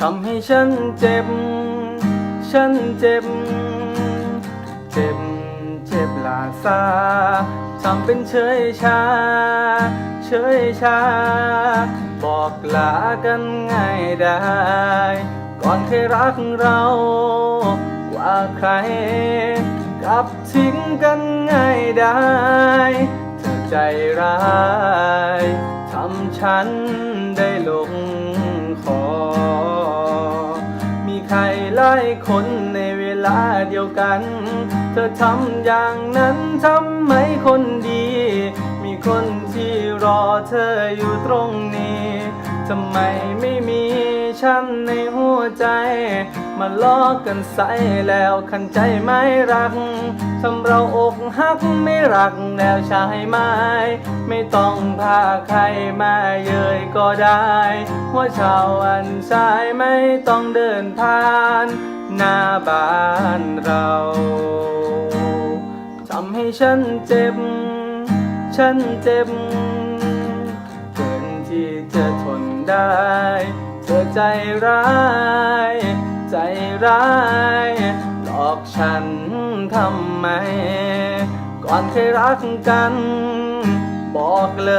ทำให้ฉันเจ็บ ฉันเจ็บ เจ็บ เจ็บลาซาทำเป็นเฉยชา เฉยชา บอกลากันง่ายได้ ก่อนเคยรักเรา ว่าใคร กลับทิ้งกันง่ายได้ เธอใจร้ายทำฉัน ใครหลายคนในเวลาเดียวกัน เธอทำอย่างนั้นทำไมคนดี มีคนที่รอเธออยู่ตรงนี้ทำไมไม่มี ฉันในหัวใจ มาล้อกันใส่แล้วขันใจไม่รักทำเราอกหักไม่รักแล้วใช่ไหมไม่ต้องพาใครมาเย้ยก็ได้หัวชาวอันชายไม่ต้องเดินผ่านหน้าบ้านเราทำให้ฉันเจ็บ ฉันเจ็บ เกินที่จะทนได้ เธอใจร้าย ใจร้ายหลอกฉันทำไม ก่อนเคยรักกัน บอกเล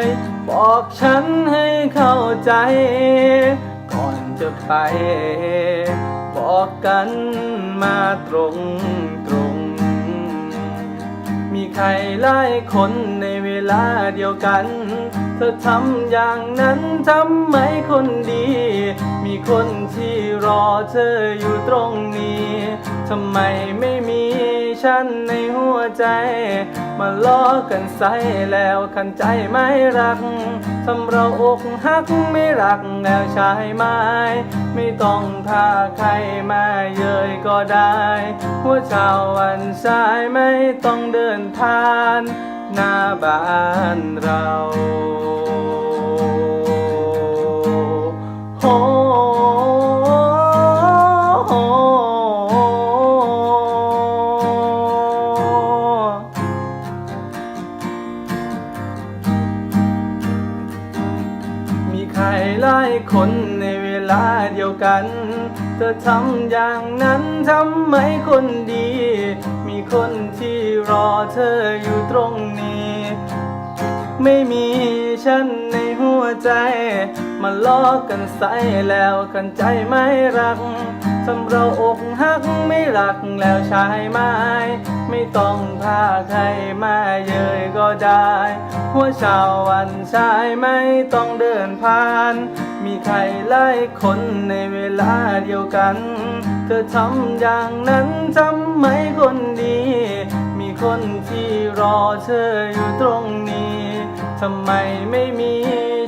ย บอกฉันให้เข้าใจ ก่อนจะไป บอกกันมาตรงตรง มีใครหลายคนในเวลาเดียวกัน เธอทำอย่างนั้นทำไมคนดี มีคนที่รอเธออยู่ตรงนี้ทำไมไม่มี ฉันในหัวใจ มาล้อกันใส่แล้วขันใจไม่รักทำเราอกหักไม่รักแล้วใช่ไหมไม่ต้องพาใครมาเย้ยก็ได้ หัวชาววันชายไม่ต้องเดินผ่านหน้าบ้านเราโฮ กัน เธอทำอย่างนั้นทำไมคนดี มีคนที่รอเธออยู่ตรงนี้ ไม่มีฉันในหัวใจ มาล้อกันใส่แล้วกันใจไม่รัก ทำเราอกหักไม่รักแล้วใช่ไหมไม่ต้องพาใครมาเย้ยก็ได้ หัวชาววันชายไม่ต้องเดินผ่าน มีใครหลายคนในเวลาเดียวกัน เธอทำอย่างนั้นทำไมคนดี มีคนที่รอเธออยู่ตรงนี้ทำไมไม่มี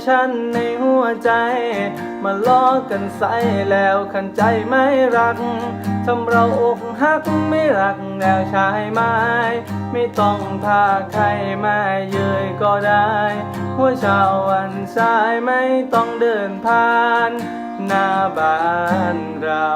ฉันในหัวใจ มาล้อกันใส่แล้วขันใจไม่รักทำเราอกหักไม่รักแล้วใช่ไหมไม่ต้องพาใครมาเย้ยก็ได้ หัวชาววันชายไม่ต้องเดินผ่าน หน้าบ้านเรา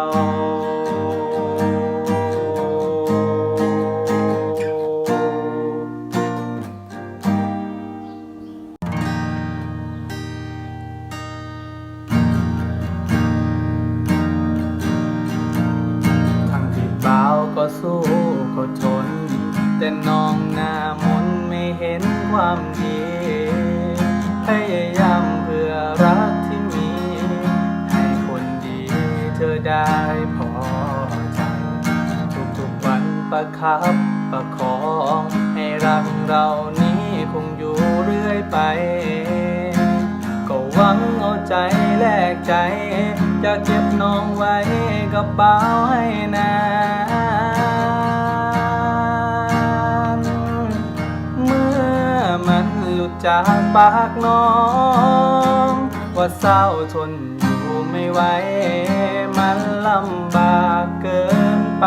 สู้ก็ทน แต่น้องหน้ามนไม่เห็นความดีพยายามเพื่อรักที่มี ให้คนดีเธอได้พอใจ ทุกๆวันประคับประคองให้รักเรานี้คงอยู่เรื่อยไป ก็หวังเอาใจแลกใจจะเก็บน้องไว้กับเป๋าให้นา จากปากน้อง ว่าเศร้าทนอยู่ไม่ไหว มันลำบากเกินไป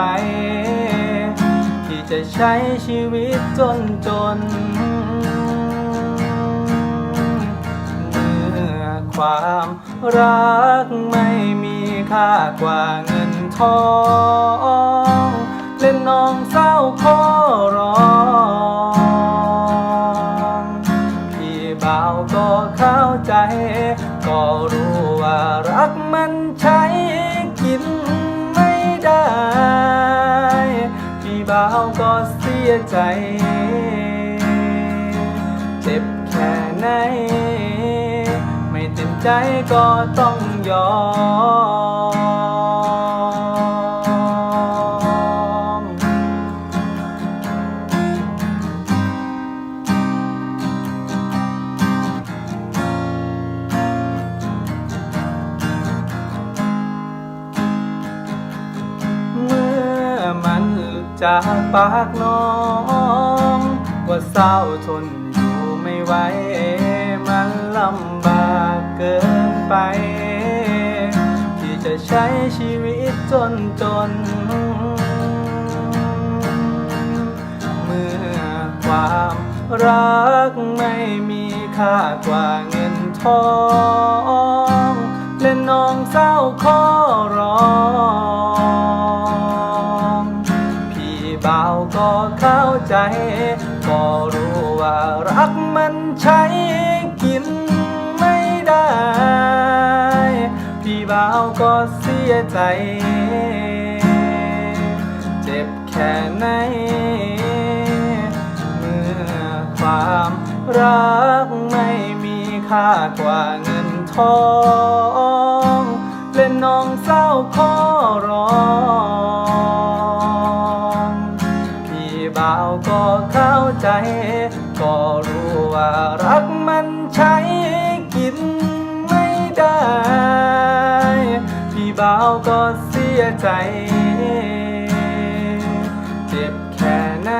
ที่จะใช้ชีวิตจนจน เมื่อความรักไม่มีค่ากว่าเงินทองเล่นน้องเศร้าขอร้อง ก็เข้าใจ ก็รู้ว่ารักมันใช้กินไม่ได้ พี่บ่าวก็เสียใจ เจ็บแค่ไหน ไม่เต็มใจก็ต้องยอม จากปากน้อง ว่าเศร้าทนอยู่ไม่ไหวมันลำบากเกินไป ที่จะใช้ชีวิตจนจน เมื่อความรักไม่มีค่ากว่าเงินทองและน้องเศร้าขอร้อง ก็เข้าใจ ก็รู้ว่ารักมันใช้กินไม่ได้ พี่บ่าวก็เสียใจ เจ็บแค่ไหนเมื่อความรักไม่มีค่ากว่าเงินทองและน้องเศร้าขอร้องาวก็เข้าใจ ก็รู้ว่ารักมันใช้กินไม่ได้ พี่บ่าวก็เสียใจ เจ็บแค่ไหน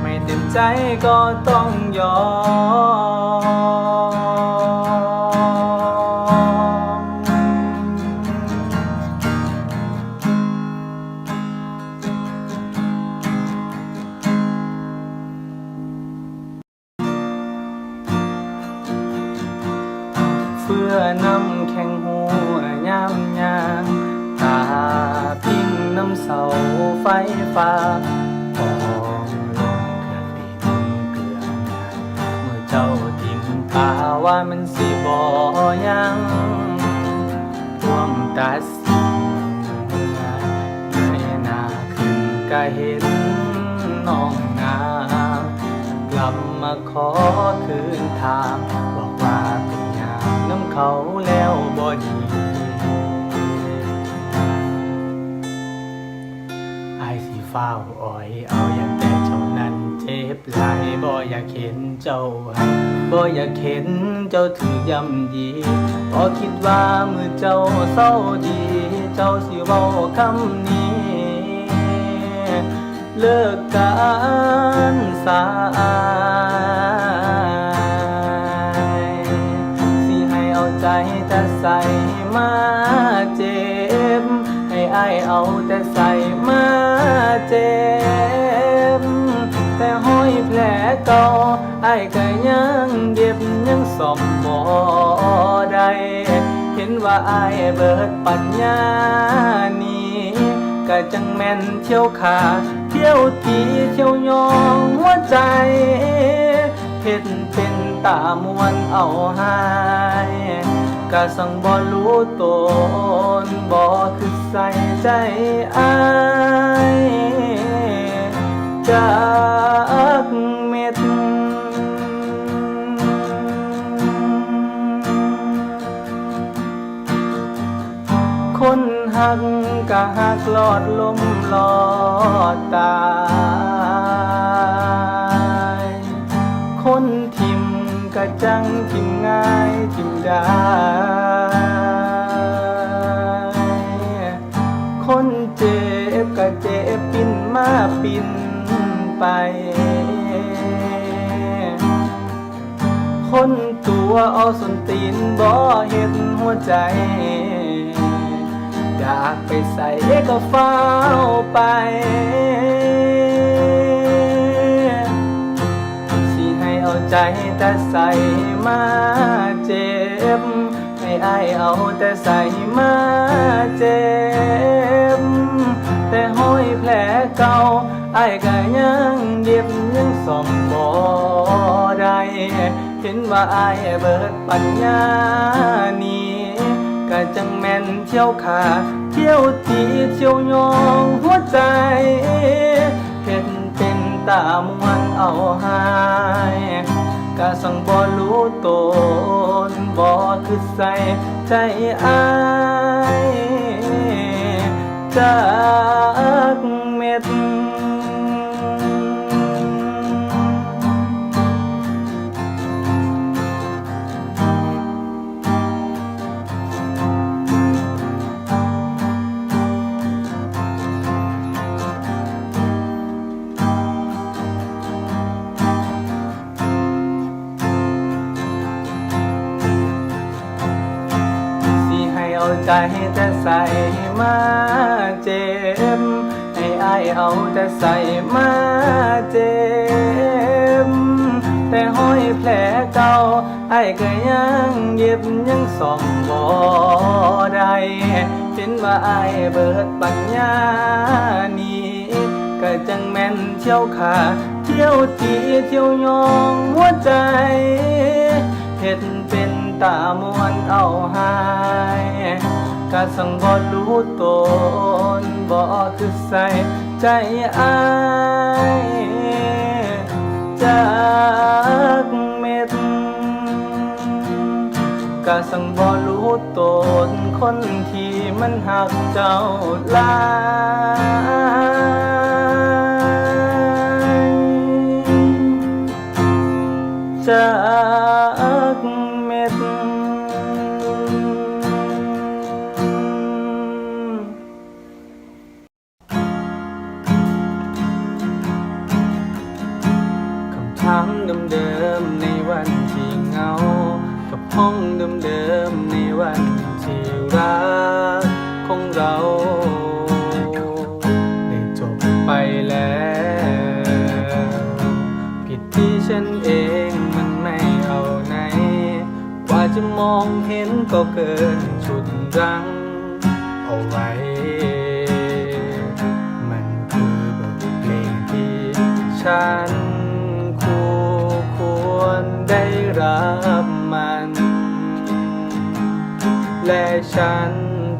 ไม่เต็มใจก็ต้องยอม ฟ้าปอลงเครื่องดินเกลืองานเมื่อเจ้าทิ้งตาว่ามันสิบอยังท่วมตาสิงานเงยหน้าขึ้นก็เห็นน้องนางกลับมาขอคืนทางบอกว่าเป็นอย่างน้ำเขาแล้วบ่ดี ฟ้าอ่อยเอาอย่างแต่เจ้านั้นเจ็บหลายบ่อยากเห็นเจ้าให้บ่อยากเห็นเจ้าถือย่ำยีบ่คิดว่ามือเจ้าเศร้าดี เจ้าสิเว้าคำนี้ เลิกกันสายสิให้เอาใจแต่ใส่ เอาแต่ใส่มาเจ็บ แต่ห้อยแผลเก่าอายก็ยังเย็บยังสมบ่ได้เห็นว่าไอายเบิดปัญญานี้ก็จังแม่นเที่ยวขาเที่ยวทีเที่ยวยองหัวใจเห็นเป็นตามวนเอาหาย ก็สังบ่รู้ตนบ่คือใส่ใจอายจากเม็ด คนหักกะหักลอดลมลอดตายคนทิมกะจังทิมง่าย ทิมได้ คนเจ็บกะเจ็บปินมาปินไป คนตัวเอาสนตีนบ่เห็นหัวใจ อยากไปใส่ก็เฝ้าไปสิให้เอาใจแต่ใส่มา เจ็บ ให้อายเอาแต่ใส่มาเจ็บ แต่ห้อยแผลเก่าอายก็ยังเย็บยังสมบ่ได้เห็นว่าอายเบิดปัญญานีจังแม่นเที่ยวขาเที่ยวตีเที่ยวยองหัวใจเห็นเป็นตามวนเอาหาย กะสังบ่รู้ตนบ่คือใส่ใจอายจากเม็ด ใจแต่ใส่มาเจ็บให้อายเอาแต่ใส่มาเจ็บแต่ห้อยแผลเก่าไอ้ายก็ยังเย็บยังส่องบ่ได้เห็นว่าไอ้ายเบิดปัญญานี้ก็จังแม่นเที่ยวขาเที่ยวตีเที่ยวยองหัวใจเห็ดเป็นตามวนเอาหา กะสังบ่รู้ตนบ่คือใส่ใจอายจากเม็ดกะสังบ่รู้ตนคนที่มันหักเจ้าลายจาก คำถามเดิมๆในวันที่เหงา กับห้องเดิมๆในวันที่รักของเราได้จบไปแล้ว ผิดที่ฉันเองมันไม่เอาไหนกว่าจะมองเห็นก็เกินชุดรังเอาไว้มันคือบทเพลงที่ฉัน รับมัน และฉัน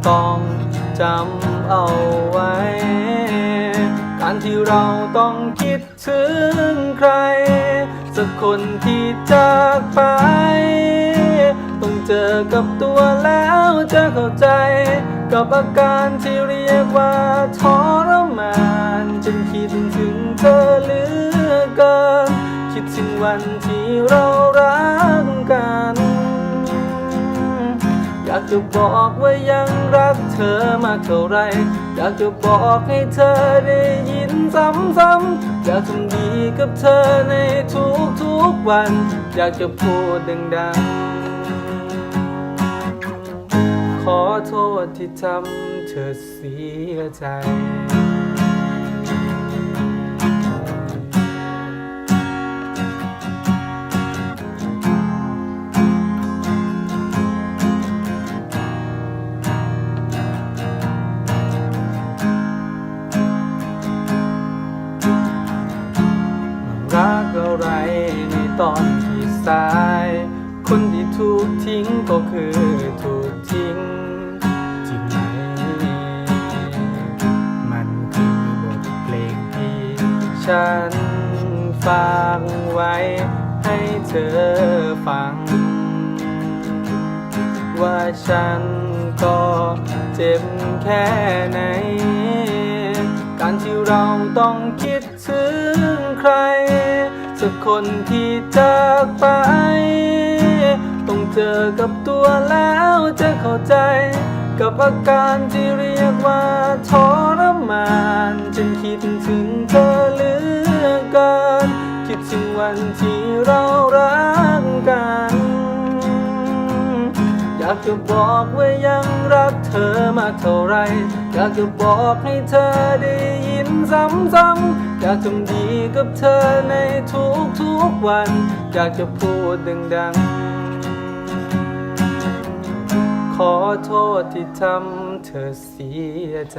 ต้องจำเอาไว้ การที่เราต้องคิดถึงใคร สักคนที่จากไป ต้องเจอกับตัวแล้วจะเข้าใจ กับอาการที่เรียกว่าทรมานจนคิดถึงเธอเหลือเกิน คิดถึงวันที่เรารักกัน อยากจะบอกว่ายังรักเธอมากเท่าไร อยากจะบอกให้เธอได้ยินซ้ำๆอยากทำดีกับเธอในทุกๆวัน อยากจะพูดดังๆ ขอโทษที่ทำเธอเสียใจ ตอนที่สาย คนที่ถูกทิ้งก็คือถูกทิ้งจริงไหมมันคือบทเพลงที่ฉันฝากไว้ให้เธอฟัง ว่าฉันก็เจ็บแค่ไหน การที่เราต้องคิดถึงใคร สักคนที่จากไป ต้องเจอกับตัวแล้วจะเข้าใจ กับอาการที่เรียกว่าทรมานจนคิดถึงเธอเหลือเกินคิดถึงวันที่เรารักกัน อยากจะบอกว่ายังรักเธอมากเท่าไร อยากจะบอกให้เธอได้ยิน ซ้ำๆอยากทำดีกับเธอในทุกทุกวัน อยากจะพูดดังๆ ขอโทษที่ทำเธอเสียใจ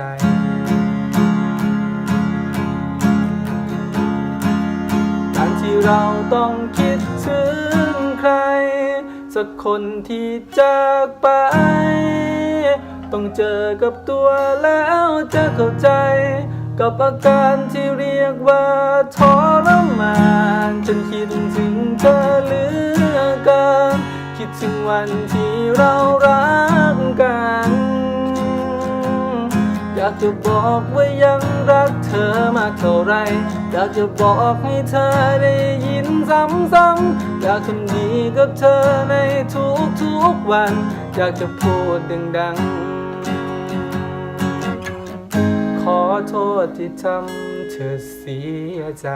การที่เราต้องคิดถึงใคร สักคนที่จากไปต้องเจอกับตัวแล้วจะเข้าใจ กับอาการที่เรียกว่าทรมานจนคิดถึงเธอเหลือเกินคิดถึงวันที่เรารักกัน อยากจะบอกว่ายังรักเธอมากเท่าไร อยากจะบอกให้เธอได้ยินซ้ำๆอยากทำดีกับเธอในทุกๆวัน อยากจะพูดดังๆ โทษที่ทำเธอเสียใจ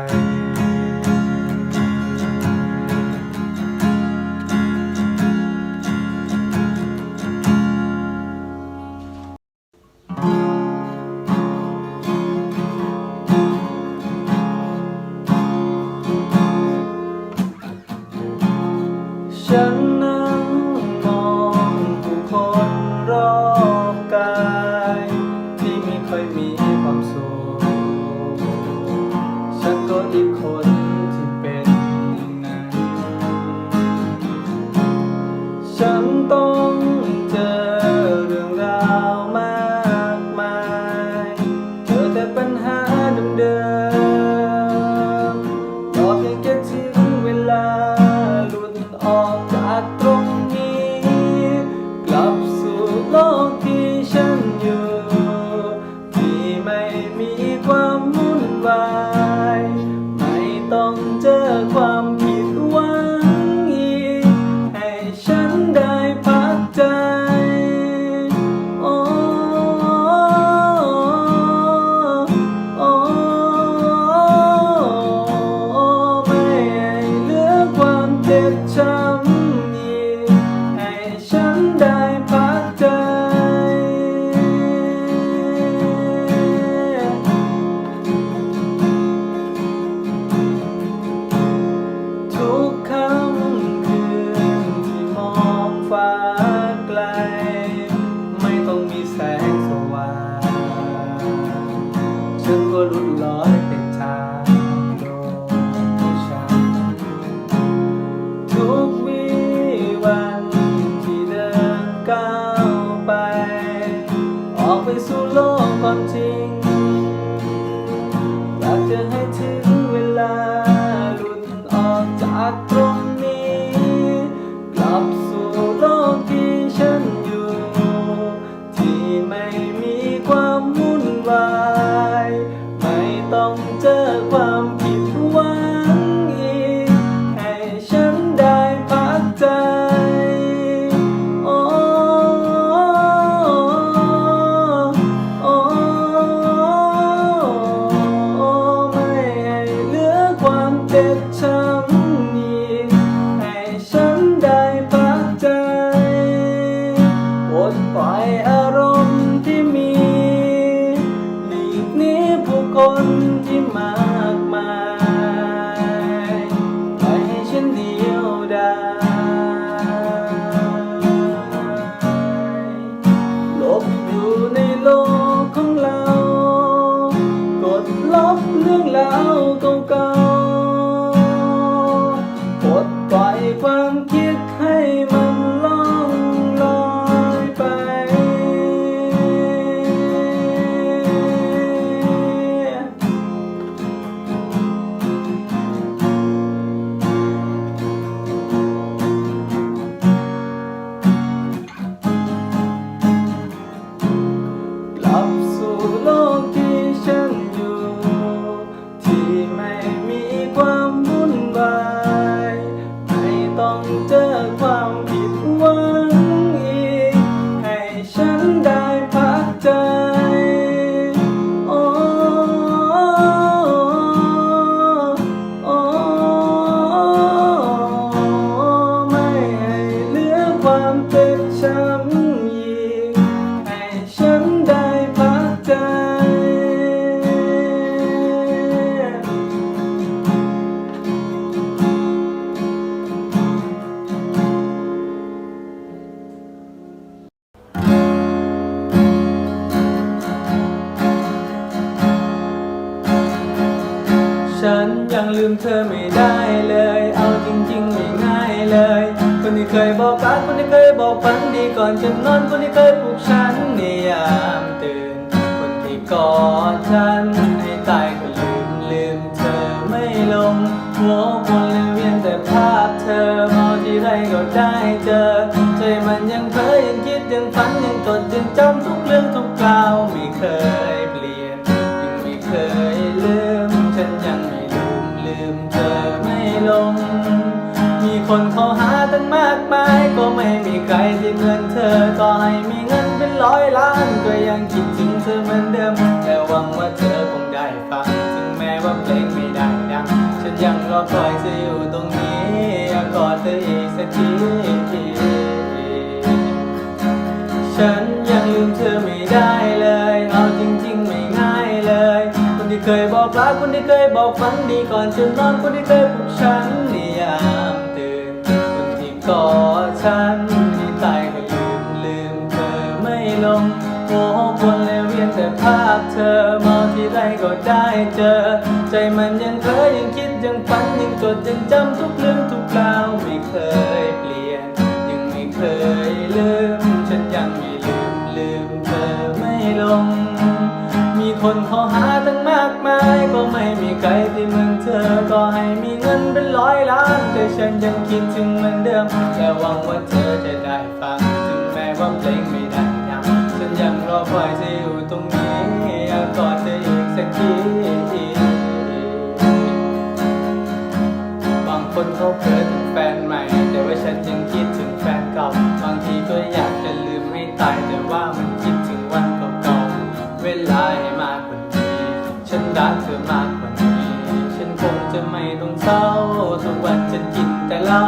เจอความผิด ลง มีคนเขาหาตั้งมากมาย ก็ไม่มีใครที่เหมือนเธอ ต่อให้มีเงินเป็นร้อยล้าน ก็ยังคิดถึงเธอเหมือนเดิม แต่หวังว่าเธอคงได้ฟัง ถึงแม้ว่าเพลงไม่ได้ดัง ฉันยังรอคอยเธออยู่ตรงนี้อยากกอดเธออีกสักที บอกรักคนที่เคยบอกฝันดีก่อนจะนอนคนที่เคยปลุกฉันในยามตื่นคนที่กอดฉันที่ตายก็ลืมลืมเธอไม่ลงโอ้วนเลยเวียนแต่ภาพเธอมองที่ไรก็ได้เจอ ใจมันยังเคยยังคิดยังฝันยังจดยังจำทุกเรื่องทุกราวไม่เคยเปลี่ยน ยังไม่เคยลืม ฉันยังไม่ลืมลืมเธอไม่ลง คนเขาหาตั้งมากมาย ก็ไม่มีใครที่เหมือนเธอ ก็ให้มีเงินเป็นร้อยล้าน แต่ฉันยังคิดถึงเหมือนเดิมแค่หวังว่าเธอจะได้ฟัง ถึงแม้ว่าเพลงไม่ได้ยังฉันยังรอคอยเธออยู่ตรงนี้อยากกอดเธออีกสักทีบางคนเขาเพ้อถึงแฟนใหม่ แต่ว่าฉันยังคิดถึงแฟนเก่า บางทีก็อยากจะลืมให้ตายแต่ว่ามัน ฉันรักเธอมากกว่านี้ ฉันคงจะไม่ต้องเศร้าทุกวันฉันกินแต่เหล้า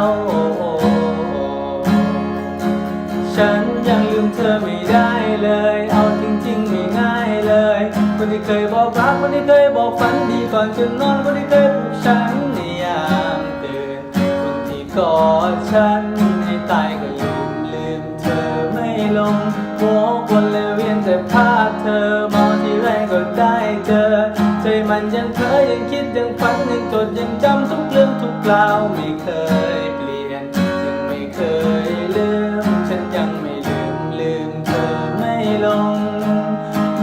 ฉันยังลืมเธอไม่ได้เลย เอาจริงๆไม่ง่ายเลย คนที่เคยบอกรักคนที่เคยบอกฝันดีก่อนจะนอนคนที่เคยปลุกฉันในยามตื่นคนที่กอดฉัน มันยังเพ้อยังคิดยังฝันยังจดยังจำทุกเรื่องทุกราวไม่เคยเปลี่ยน ยังไม่เคยลืม ฉันยังไม่ลืมลืมเธอไม่ลง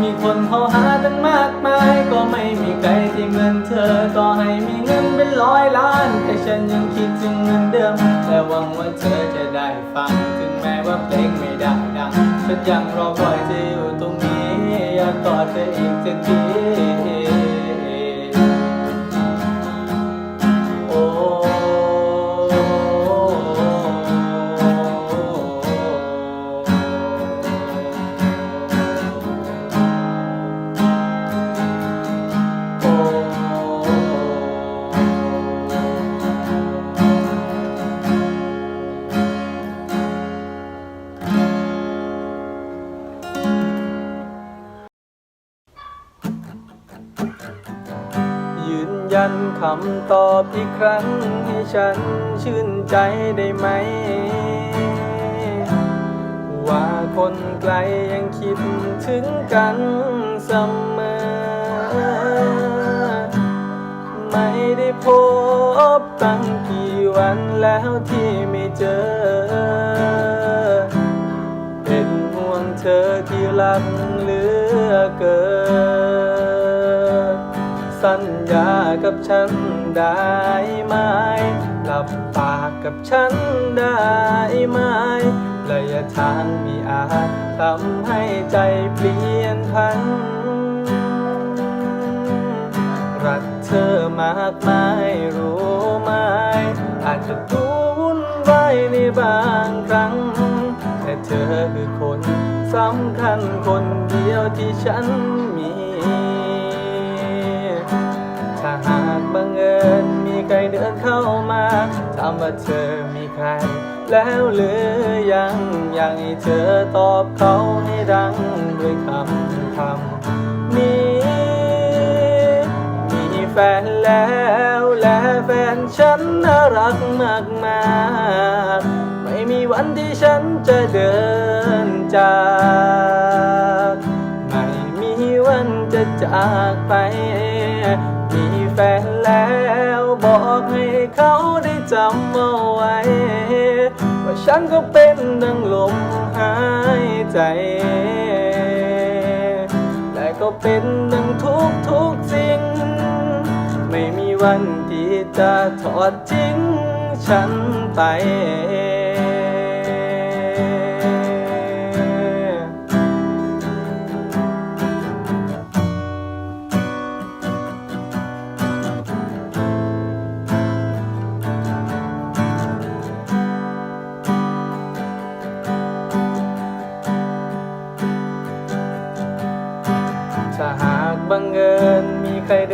มีคนเขาหาตั้งมากมาย ก็ไม่มีใครที่เหมือนเธอต่อให้มีเงินเป็นร้อยล้าน แต่ฉันยังคิดถึงเหมือนเดิมแต่หวังว่าเธอจะได้ฟังถึงแม้ว่าเพลงไม่ได้ดังฉันยังรอคอยเธออยู่ตรงนี้อยากกอดเธออีกสักที ตอบอีกครั้งให้ฉันชื่นใจได้ไหม ว่าคนไกลยังคิดถึงกันเสมอ ไม่ได้พบตั้งกี่วันแล้วที่ไม่เจอ เป็นห่วงเธอที่รักเหลือเกิน สัญญากับฉันได้ไหมหลับปากกับฉันได้ไหมระยะทางมีอาจทำให้ใจเปลี่ยนพัน รักเธอมากมายรู้ไหม อาจจะดูวุ่นวายในบางครั้ง แต่เธอคือคนสำคัญคนเดียวที่ฉันมี ใครเดินเข้ามาถามว่าเธอมีใคร แล้วหรือยังอยากให้เธอตอบเขาให้ดังด้วยคำคำนี้มีแฟนแล้วและแฟนฉันน่ารักมากมากไม่มีวันที่ฉันจะเดินจาก ไม่มีวันจะจากไป จำเอาไว้ ว่าฉันก็เป็นดังลมหายใจ และก็เป็นดังทุกทุกสิ่ง ไม่มีวันที่จะทอดทิ้งฉันไป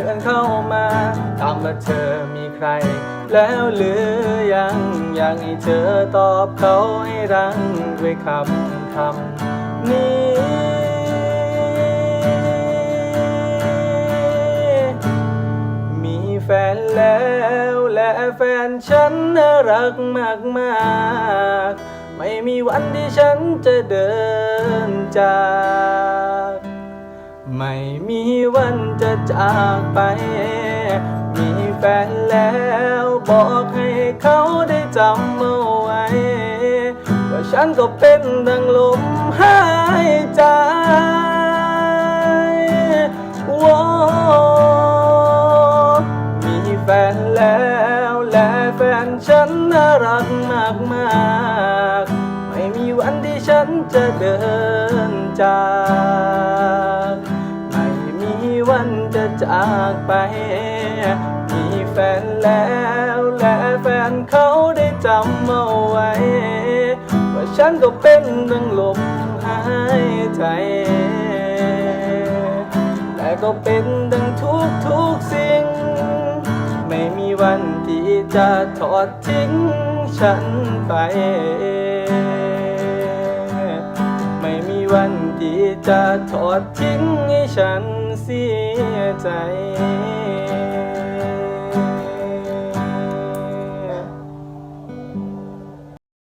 มีใครเดินเข้ามาถามว่าเธอมีใคร แล้วหรือยังอยากให้เธอตอบเขาให้ดังด้วยคำคำนี้มีแฟนแล้วและแฟนฉันน่ารักมากมากไม่มีวันที่ฉันจะเดินจาก ไม่มีวันจะจากไป มีแฟนแล้วบอกให้เขาได้จำเอาไว้ ว่าฉันก็เป็นดังลมหายใจว้าวมีแฟนแล้วและแฟนฉันน่ารักมากมากไม่มีวันที่ฉันจะเดินจากากไป มีแฟนแล้วและแฟนเขาได้จำเอาไว้ ว่าฉันก็เป็นดังลมหายใจ และก็เป็นดังทุกทุกสิ่ง ไม่มีวันที่จะทอดทิ้งฉันไปไม่มีวันที่จะทอดทิ้งให้ฉัน สียใจ